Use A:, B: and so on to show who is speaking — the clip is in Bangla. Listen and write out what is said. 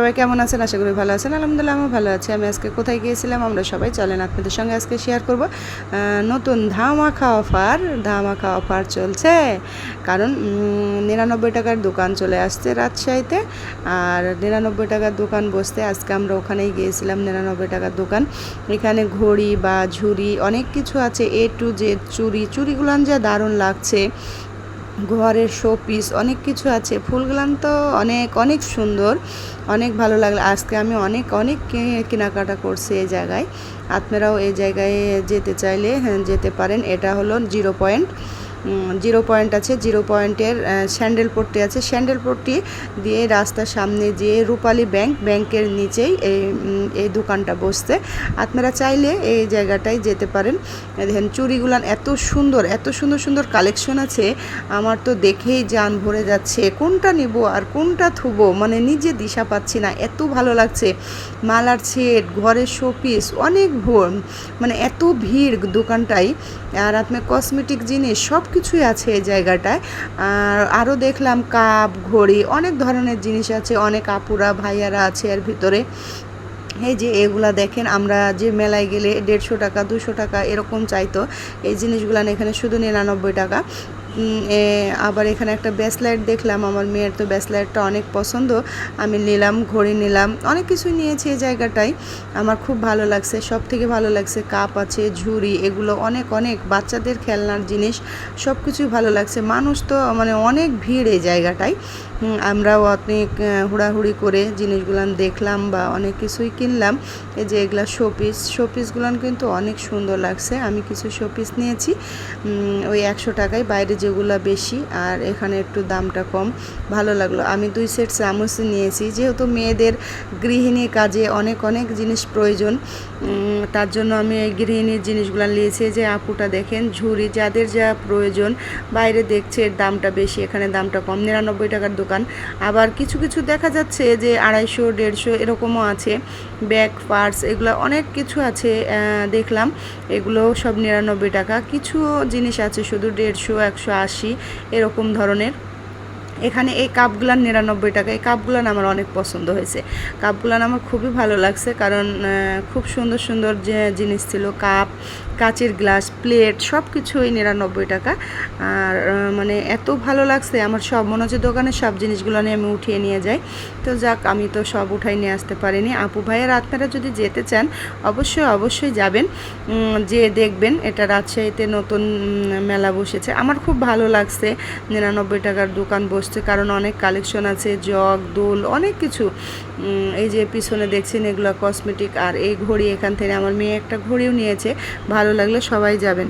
A: সবাই কেমন আছেন? আশা করি ভালো আছেন। আলহামদুলিল্লাহ আমি ভালো আছি। আমি আজকে কোথায় গিয়েছিলাম? আমরা সবাই চলেন আপনাদের সঙ্গে আজকে শেয়ার করব। নতুন ধামাখা অফার ধামাখা অফার চলছে। কারণ নিরানব্বই টাকার দোকান চলে আসছে রাজশাহীতে। আর নিরানব্বই টাকার দোকান বসতে আজকে আমরা ওখানেই গিয়েছিলাম, নিরানব্বই টাকার দোকান। এখানে ঘড়ি বা ঝুড়ি অনেক কিছু আছে এ টু জেড চুড়ি। চুড়িগুলান যা দারুণ লাগছে। ঘরের শো পিস অনেক কিছু আছে। ফুলগুলান তো অনেক অনেক সুন্দর অনেক ভালো লাগল। আজকে আমি অনেক অনেক কেনাকাটা করছি এই জায়গায়। আপনারাও এই জায়গায় যেতে চাইলে হ্যাঁ, যেতে পারেন। এটা হলো জিরো পয়েন্ট জিরো পয়েন্ট আছে, জিরো পয়েন্টের স্যান্ডেল পট্টি আছে। স্যান্ডেল পট্টি দিয়ে রাস্তার সামনে যে রূপালী ব্যাংক, ব্যাংকের নিচেই এই এই দোকানটা বসছে। আপনারা চাইলে এই জায়গাটায় যেতে পারেন। দেখেন, চুড়িগুলান এত সুন্দর এত সুন্দর সুন্দর কালেকশন আছে। আমার তো দেখেই যান ভরে যাচ্ছে। কোনটা নিব আর কোনটা থুবো? মানে নিজে দিশা পাচ্ছি না। এত ভালো লাগছে। মালার সেট, ঘরের শোপিস, অনেক ভোর। মানে এত ভিড় দোকানটাই আর আপনার কসমেটিক জিনিস সব কিছুই আছে এই জায়গাটায়। আর আরও দেখলাম কাপ, ঘড়ি, অনেক ধরনের জিনিস আছে, অনেক আপুরা, ভাইয়ারা আছে এর ভিতরে। এই যে এগুলা দেখেন, আমরা যে মেলায় গেলে দেড়শো টাকা, দুশো টাকা এরকম চাইতো। এই জিনিসগুলো এখানে শুধু নিরানব্বই টাকা। আবার এখানে একটা ব্যাসলাইট দেখলাম, আমার মেয়ের তো ব্যাসলাইটটা অনেক পছন্দ। আমি নিলাম, ঘড়ি নিলাম, অনেক কিছু নিয়েছি এই জায়গাটায়। আমার খুব ভালো লাগছে সব থেকে ভালো লাগছে কাপ আছে, ঝুড়ি, এগুলো অনেক অনেক বাচ্চাদের খেলনার জিনিস সব কিছুই ভালো লাগছে। মানুষ তো মানে অনেক ভিড় এই জায়গাটায়। আমরাও অনেক হুড়াহুড়ি করে জিনিসগুলান দেখলাম বা অনেক কিছুই কিনলাম। এই যে এগুলা শোপিস শোপিসগুলান কিন্তু অনেক সুন্দর লাগছে। আমি কিছু শোপিস নিয়েছি। ওই একশো টাকায়, বাইরে যেগুলো বেশি আর এখানে একটু দামটা কম। ভালো লাগল। আমি দুই সেট চামচ নিয়েছি। যেহেতু মেয়েদের গৃহিণী কাজে অনেক অনেক জিনিস প্রয়োজন তার জন্য আমি এই গৃহিণীর জিনিসগুলো নিয়েছি। যে আপুটা দেখেন, ঝুড়ি, যাদের যা প্রয়োজন, বাইরে দেখছে দামটা বেশি, এখানে দামটা কম। নিরানব্বই টাকার দোকান। আবার কিছু কিছু দেখা যাচ্ছে যে আড়াইশো, দেড়শো এরকমও আছে। ব্যাগ, পার্স এগুলো অনেক কিছু আছে দেখলাম। এগুলো সব নিরানব্বই টাকা। কিছু জিনিস আছে শুধু দেড়শো, একশো আশি এরকম ধরনের। এখানে এই কাপগুলান নিরানব্বই টাকা, এই কাপগুলান আমার অনেক পছন্দ হয়েছে। কাপগুলান আমার খুবই ভালো লাগছে কারণ খুব সুন্দর সুন্দর যে জিনিস ছিল, কাপ, কাচের গ্লাস, প্লেট সব কিছুই নিরানব্বই টাকা। আর মানে এত ভালো লাগছে, আমার সব, মনে হচ্ছে দোকানে সব জিনিসগুলো নিয়ে আমি উঠিয়ে নিয়ে যাই। তো যাক, আমি তো সব উঠাই নিয়ে আসতে পারিনি। আপু ভাইয়ের আপনারা যদি যেতে চান, অবশ্যই অবশ্যই যাবেন। যে দেখবেন, এটা রাজশাহীতে নতুন মেলা বসেছে। আমার খুব ভালো লাগছে নিরানব্বই টাকার দোকান বসছে কারণ অনেক কালেকশন আছে, জগ, দোল, অনেক কিছু। এই যে পিছনে দেখছেন এগুলো কসমেটিক আর এই ঘড়ি এখান থেকে। আমার মেয়ে একটা ঘড়িও নিয়েছে, ভালো লাগলে সবাই যাবেন।